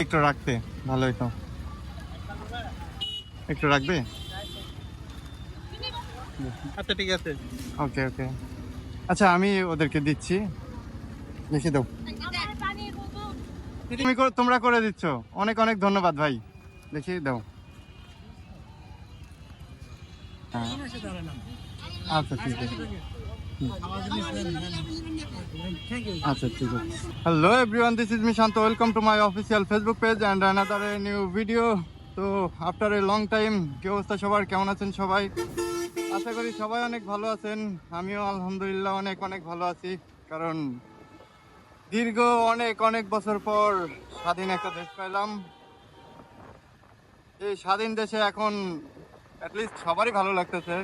একটু রাখতে ভালো হইতো। একটু রাখবে? আচ্ছা ঠিক আছে। ওকে ওকে। আচ্ছা আমি ওদেরকে দিচ্ছি। লিখে দাও। তুমি তোমরা করে দিচ্ছ। অনেক অনেক ধন্যবাদ ভাই। লিখে দাও। হ্যাঁ। আচ্ছা ঠিক আছে। Hello everyone this is me Shanto welcome to my official Facebook page and another a new video তো আফটার এ লং টাইম কি অবস্থা সবার? কেমন আছেন সবাই? আশা করি সবাই অনেক ভালো আছেন। আমিও আলহামদুলিল্লাহ অনেক অনেক ভালো আছি। কারণ দীর্ঘ অনেক অনেক বছর পর স্বাধীন একটা দেশ পাইলাম। এই স্বাধীন দেশে এখন অ্যাটলিস্ট সবারই ভালো লাগতেছে।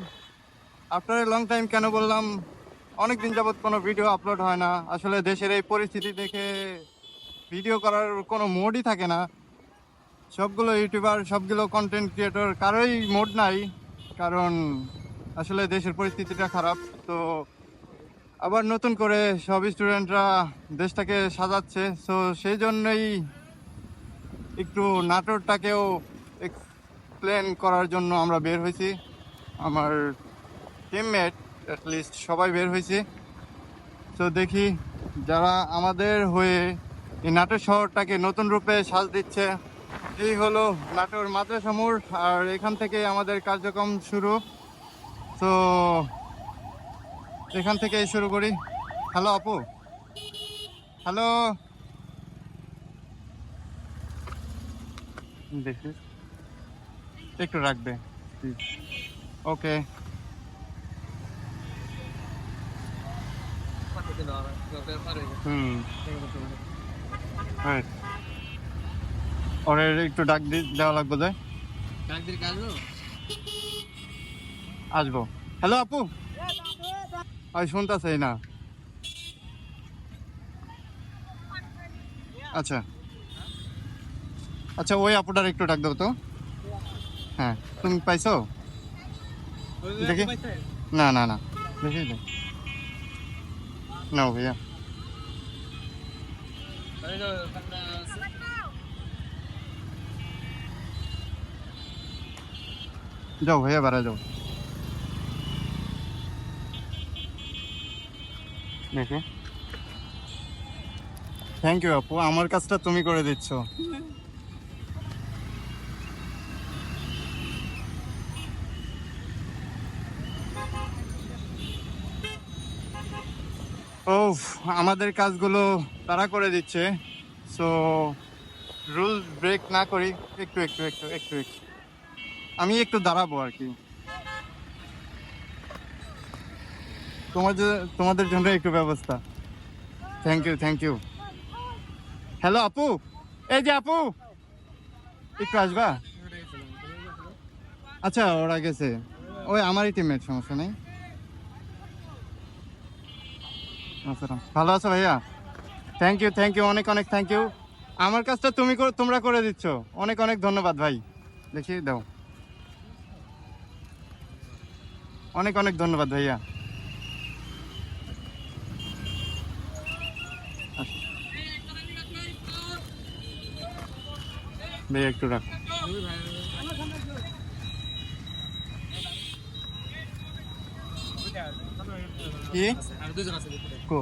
আফটার এ লং টাইম কেন বললাম? অনেক দিন যাবত কোনো ভিডিও আপলোড হয় না। আসলে দেশের এই পরিস্থিতি দেখে ভিডিও করার কোনো মোডই থাকে না। সবগুলো ইউটিউবার সবগুলো কন্টেন্ট ক্রিয়েটর কারোই মোড নাই। কারণ আসলে দেশের পরিস্থিতিটা খারাপ। তো আবার নতুন করে সব স্টুডেন্টরা দেশটাকে সাজাচ্ছে। সো সেই জন্যই একটু নাটোরটাকেও এক্সপ্লেন করার জন্য আমরা বের হয়েছি। আমার টিমমেট অ্যাটলিস্ট সবাই বের হয়েছি। তো দেখি যারা আমাদের হয়ে এই নাটোর শহরটাকে নতুন রূপে সাজ দিচ্ছে। এই হলো নাটোর মাদ্রাসা আর এখান থেকে আমাদের কার্যক্রম শুরু। তো এখান থেকে শুরু করি। হ্যালো আপু। হ্যালো। দেখি। একটু রাখবে। ওকে। হুম। right. ওরে, একটু ডাক দি- দেওয়া লাগবে যে? আসব। হ্যালো আপু? আমি শুনতেছি না। আচ্ছা। আচ্ছা ওই আপুটার একটু ডাক দাও তো। হ্যাঁ তুমি পাইছো? দেখি। না না না। দেখি না ভাইয়া। যাও ভাইয়া বাড়া যাও দেখে থ্যাংক ইউ আপু আমার কাজটা তুমি করে দিচ্ছ। ও আমাদের কাজগুলো তারা করে দিচ্ছে। সো রুল ব্রেক না করি, একটু একটু একটু একটু একটু। আমি একটু দাঁড়াবো আর কি। তোমাদের তোমাদের জন্য একটু ব্যবস্থা। Thank you thank you hello আপু। এই যে আপু, একটু আসবা? আচ্ছা ওরা গেছে। ওই আমারই টিমের সমস্যা নেই। ভালো আছো ভাইয়া? থ্যাংক ইউ থ্যাংক ইউ অনেক অনেক থ্যাংক ইউ আমার কাজটা তুমি তোমরা করে দিচ্ছ। অনেক অনেক ধন্যবাদ ভাই। দেখি, দাও। অনেক অনেক ধন্যবাদ ভাইয়া। ভাইয়া, একটু রাখ। কি? কো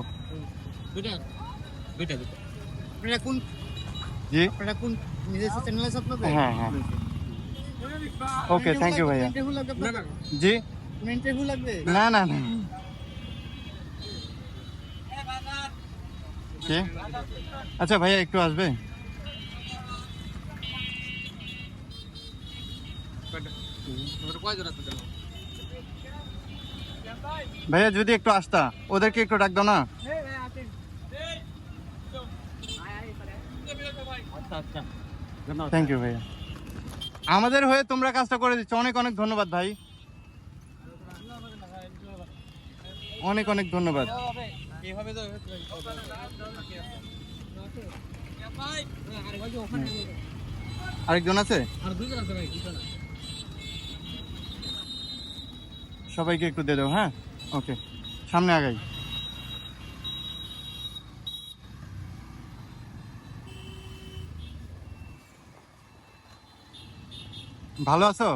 আপনারা কোন জি আপনারা কোন নিজস্ব চ্যানেল আছে আপনাদের হ্যাঁ হ্যাঁ ওকে থ্যাংক ইউ ভাইয়া ইন্টারভিউ লাগবে আপনার জি কোনো ইন্টারভিউ লাগবে না না না কি আচ্ছা ভাইয়া একটু আসবে ভাইয়া, যদি একটু আসতা, ওদেরকে একটু ডাক দাও না। থ্যাংক ইউ ভাইয়া। আমাদের হয়ে তোমরা কাজটা করে দিচ্ছ। অনেক অনেক ধন্যবাদ, ভাই। অনেক অনেক ধন্যবাদ। আরেকজন আছে? আর দুইজন আছে ভাই সবাইকে একটু দিয়ে দেবো হ্যাঁ? ওকে সামনে আগাই। ভালো আছো?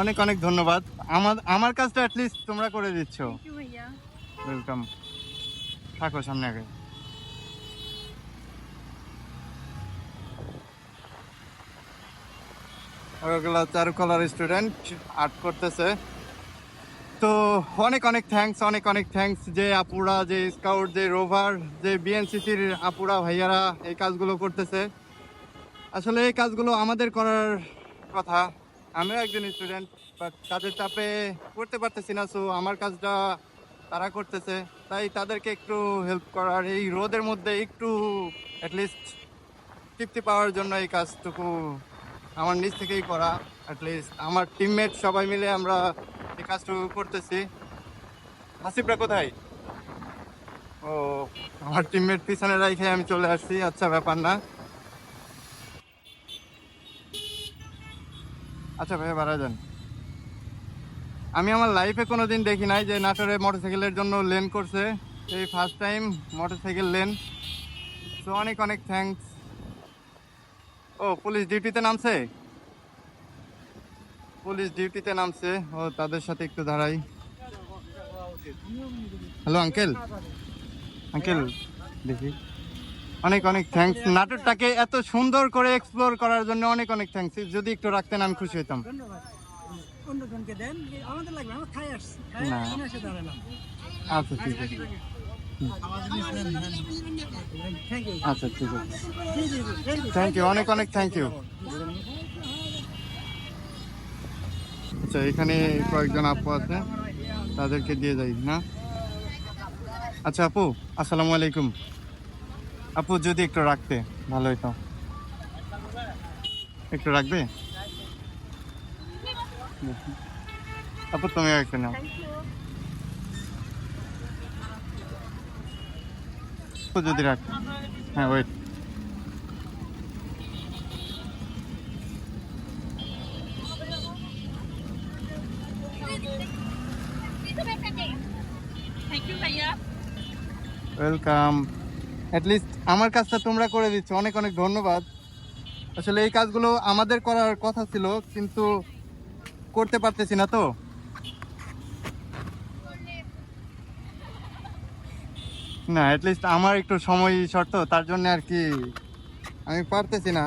অনেক অনেক ধন্যবাদ। আমার আমার কাজটা অ্যাটলিস্ট তোমরা করে দিচ্ছ। ওয়েলকাম থাকো সামনে আগে ওগুলো চারুকলার স্টুডেন্ট আর্ট করতেছে। তো অনেক অনেক থ্যাঙ্কস অনেক অনেক থ্যাঙ্কস যে আপুরা, যে স্কাউট যে রোভার যে বিএনসিসির আপুরা, ভাইয়ারা এই কাজগুলো করতেছে। আসলে এই কাজগুলো আমাদের করার কথা। আমিও একজন স্টুডেন্ট বাট তাদের চাপে করতে পারতেছি না সো আমার কাজটা তারা করতেছে। তাই তাদেরকে একটু হেল্প করার, এই রোদের মধ্যে একটু অ্যাটলিস্ট তৃপ্তি পাওয়ার জন্য এই কাজটুকু আমার নিজ থেকেই করা অ্যাটলিস্ট আমার টিমমেট সবাই মিলে আমরা এই কাজটুকু করতেছি। হাসিবরা কোথায়? ও, আমার টিমমেট পিছনে রাখে আমি চলে আসছি আচ্ছা ব্যাপার না। আচ্ছা ভাই বাড়া যান আমি আমার লাইফে কোনো দিন দেখি নাই যে নাটোরে মোটরসাইকেলের জন্য লেন করছে। এই first time motorcycle lane so অনেক অনেক থ্যাঙ্কস ও পুলিশ ডিউটিতে নামছে? পুলিশ ডিউটিতে নামছে। ও তাদের সাথে একটু দাঁড়াই। হ্যালো আঙ্কেল আঙ্কেল দেখি। অনেক অনেক থ্যাঙ্কস নাটকটাকে এত সুন্দর করে এক্সপ্লোর করার জন্য অনেক অনেক থ্যাঙ্কস যদি একটু রাখতেন আমি খুশি হতাম ধন্যবাদ। অন্যজনকে দেন। আমাদের লাগবে আমরা খাই আসছি। না। আসছি এসে দাঁড়ালাম। আচ্ছা ঠিক আছে। আচ্ছা ঠিক আছে। থ্যাংক ইউ অনেক অনেক থ্যাংক ইউ আচ্ছা এখানে কয়েকজন আপু আছে তাদেরকে দিয়ে যাই না? আচ্ছা আপু আসসালামু আলাইকুম। আপু যদি একটু রাখতে ভালো হতো একটু রাখবে? আপু তুমি একটু নাও। আপু যদি রাখ। হ্যাঁ ওয়েট ওয়েলকাম অ্যাটলিস্ট আমার কাজটা তোমরা করে দিচ্ছ। অনেক অনেক ধন্যবাদ। আসলে এই কাজগুলো আমাদের করার কথা ছিল কিন্তু করতে পারতেছি না তো। না অ্যাটলিস্ট আমার একটু সময় শর্ত তার জন্য আর কি আমি পারতেছি না।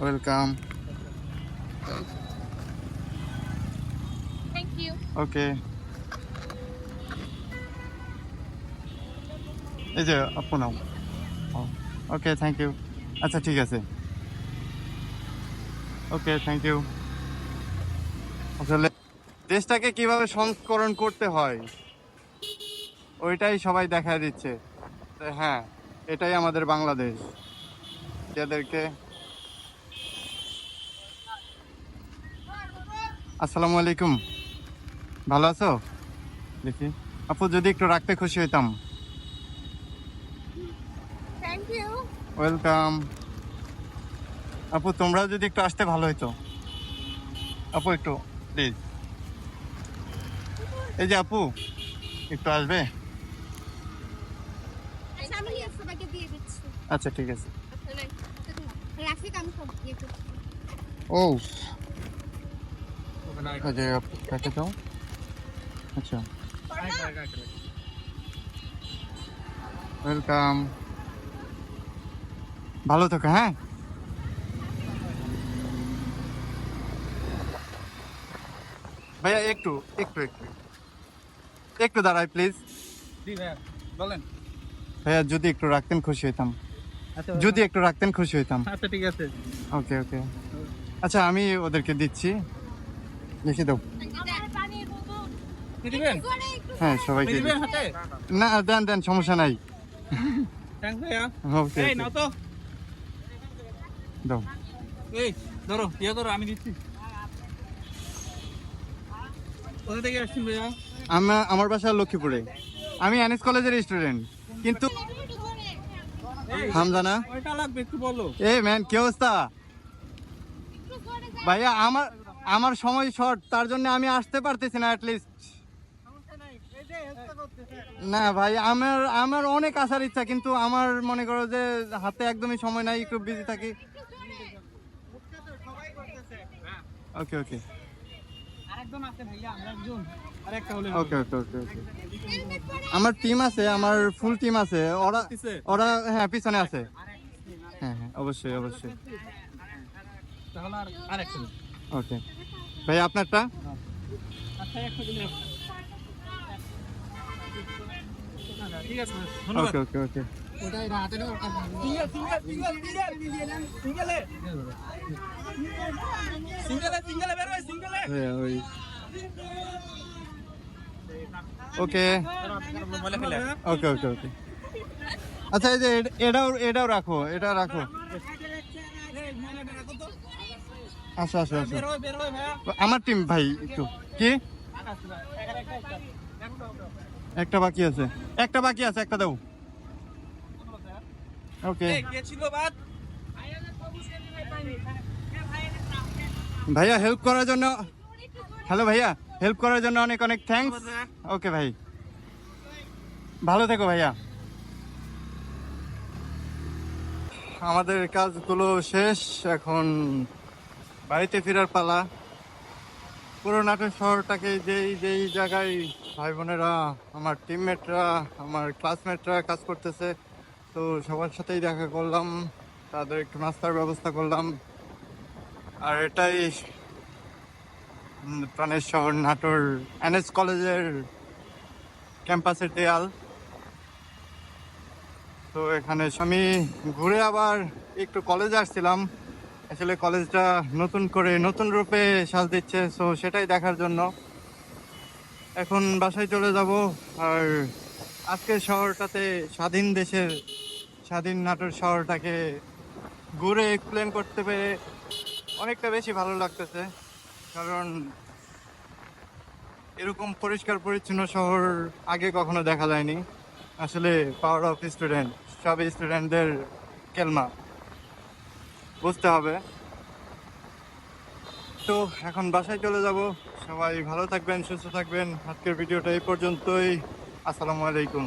ওয়েলকাম ওকে এই যে আপু নাও। ওকে থ্যাংক ইউ আচ্ছা ঠিক আছে। ওকে থ্যাংক ইউ আসলে দেশটাকে কীভাবে সংস্করণ করতে হয় ওইটাই সবাই দেখা দিচ্ছে। হ্যাঁ এটাই আমাদের বাংলাদেশ। যাদেরকে আসসালামু আলাইকুম। ভালো আছো? দেখি। আপু যদি একটু রাখতে খুশি হইতাম। ওয়েলকাম আপু, তোমরাও যদি একটু আসতে ভালো হইতো। আপু, একটু প্লিজ এই যে আপু, একটু আসবে? আচ্ছা ঠিক আছে। ও আচ্ছা। ওয়েলকাম ভালো থাকো হ্যাঁ? ভাইয়া একটু একটু একটু। একটু দাঁড়াই প্লিজ জি ভাইয়া বলেন। ভাইয়া যদি একটু রাখতেন খুশি হইতাম। আচ্ছা যদি একটু রাখতেন খুশি হইতাম। আচ্ছা ঠিক আছে। ওকে ওকে। আচ্ছা আমি ওদেরকে দিচ্ছি। লিখে দাও। হ্যাঁ সবাইকে না দেন দেন সমস্যা নাই। ওকে তো। দাও। এই ধরো ইয়ে ধরো আমি দিচ্ছি। কোথা থেকে আসছেন ভাইয়া? আমার আমার বাসা লক্ষ্মীপুরে। আমি এনএস কলেজের স্টুডেন্ট কিন্তু হামজানা। কয়টা লাগবে একটু বলো। এ ম্যান কি অবস্থা? ভাইয়া আমার আমার সময় শর্ট তার জন্য আমি আসতে পারতেছি না অ্যাটলিস্ট না ভাই আমার আমার অনেক আসার ইচ্ছা কিন্তু আমার মনে করো যে হাতে একদমই সময় নাই একটু বিজি থাকি। ওকে ওকে আছে ভাইয়া হলে ওকে ওকে ওকে ওকে আমার টিম আছে আমার ফুল টিম আছে। ওরা ওরা হ্যাঁ পিছনে আছে। হ্যাঁ হ্যাঁ অবশ্যই অবশ্যই। তাহলে আর আরেকটা ওকে ভাই আপনারটা? আচ্ছা একটা দিলে ঠিক আছে ওকে ওকে ওকে ওকে ওকে ওকে ওকে আচ্ছা এই যে এটাও এটাও রাখো, এটা রাখো। বের হয় ভাইয়া আমার টিম ভাই, একটু। কি? একটা বাকি আছে। একটা বাকি আছে, একটা দাও। ওকে। ভাইয়া হেল্প করার জন্য হ্যালো ভাইয়া হেল্প করার জন্য অনেক অনেক থ্যাঙ্কস ওকে ভাই। ভালো থেকো ভাইয়া। আমাদের কাজগুলো শেষ। এখন বাড়িতে ফেরার পালা। পুরো নাটোর শহরটাকে যেই যেই জায়গায় ভাই বোনেরা আমার টিমমেটরা আমার ক্লাসমেটরা কাজ করতেছে তো সবার সাথেই দেখা করলাম, তাদের একটু নাস্তার ব্যবস্থা করলাম। আর এটাই প্রাণের শহর নাটোর এনএস কলেজের ক্যাম্পাসের দেয়াল। তো এখানে আমি ঘুরে আবার একটু কলেজে আসছিলাম। আসলে কলেজটা নতুন করে নতুন রূপে সাজ দিচ্ছে সো সেটাই দেখার জন্য। এখন বাসায় চলে যাব, আর আজকে শহরটাতে স্বাধীন দেশের স্বাধীন নাটোর শহরটাকে ঘুরে এক্সপ্লেন করতে পেরে অনেকটা বেশি ভালো লাগতেছে। কারণ এরকম পরিষ্কার পরিচ্ছন্ন শহর আগে কখনো দেখা যায়নি। আসলে পাওয়ার অফ স্টুডেন্ট সব স্টুডেন্টদের কেলমা বুঝতে হবে। তো এখন বাসায় চলে যাব। সবাই ভালো থাকবেন, সুস্থ থাকবেন। আজকের ভিডিওটা এই পর্যন্তই। আসসালামু আলাইকুম।